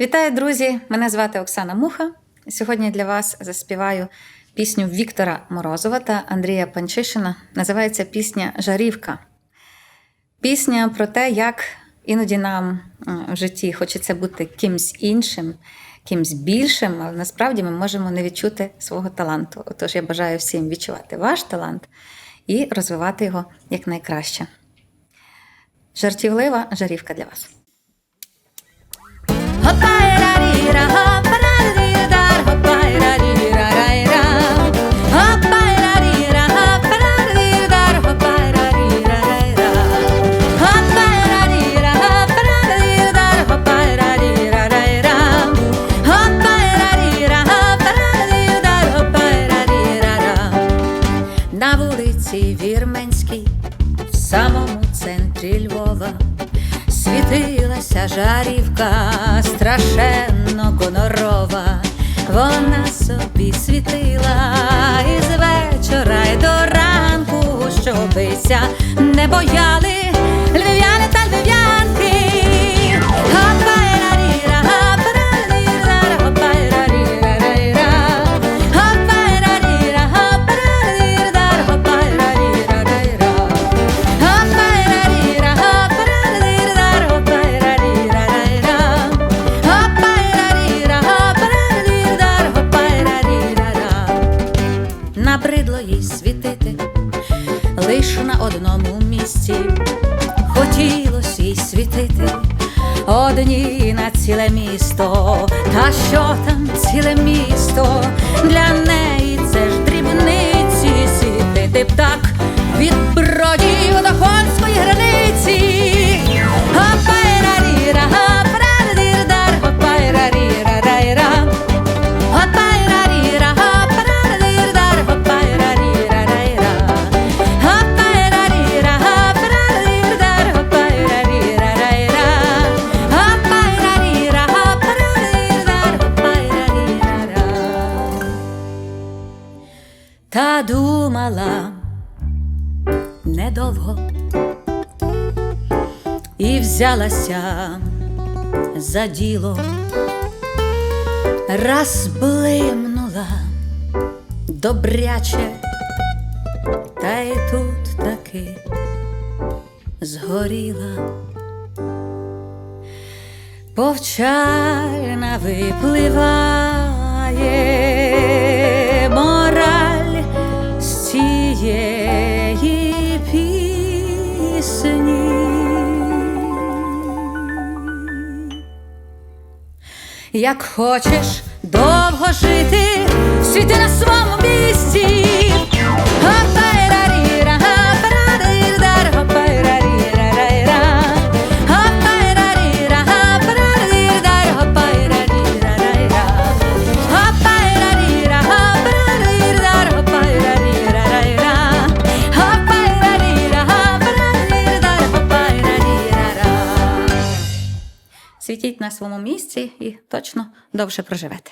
Вітаю, друзі! Мене звати Оксана Муха. Сьогодні для вас заспіваю пісню Віктора Морозова та Андрія Панчишина. Називається пісня Жарівка. Пісня про те, як іноді нам в житті хочеться бути кимсь іншим, кимсь більшим, але насправді ми можемо не відчути свого таланту. Отож, я бажаю всім відчувати ваш талант і розвивати його якнайкраще. Жартівлива жарівка для вас. На вулиці Вірменській, в самому центрі Львова, світилася жарівка страшенно гонорова. Вона собі світила із вечора й до ранку, щобися не бояли львів'яни Набридло їй світити лиш на одному місці. Хотілось їй світити одні на ціле місто. Та що там ціле місто? Для неї Та думала недовго і взялася за діло раз блимнула добряче, та й тут таки згоріла. Повчальна випливає цієї пісні. Як хочеш довго жити, світи на своєму місці. Світіть на своєму місці і точно довше проживете.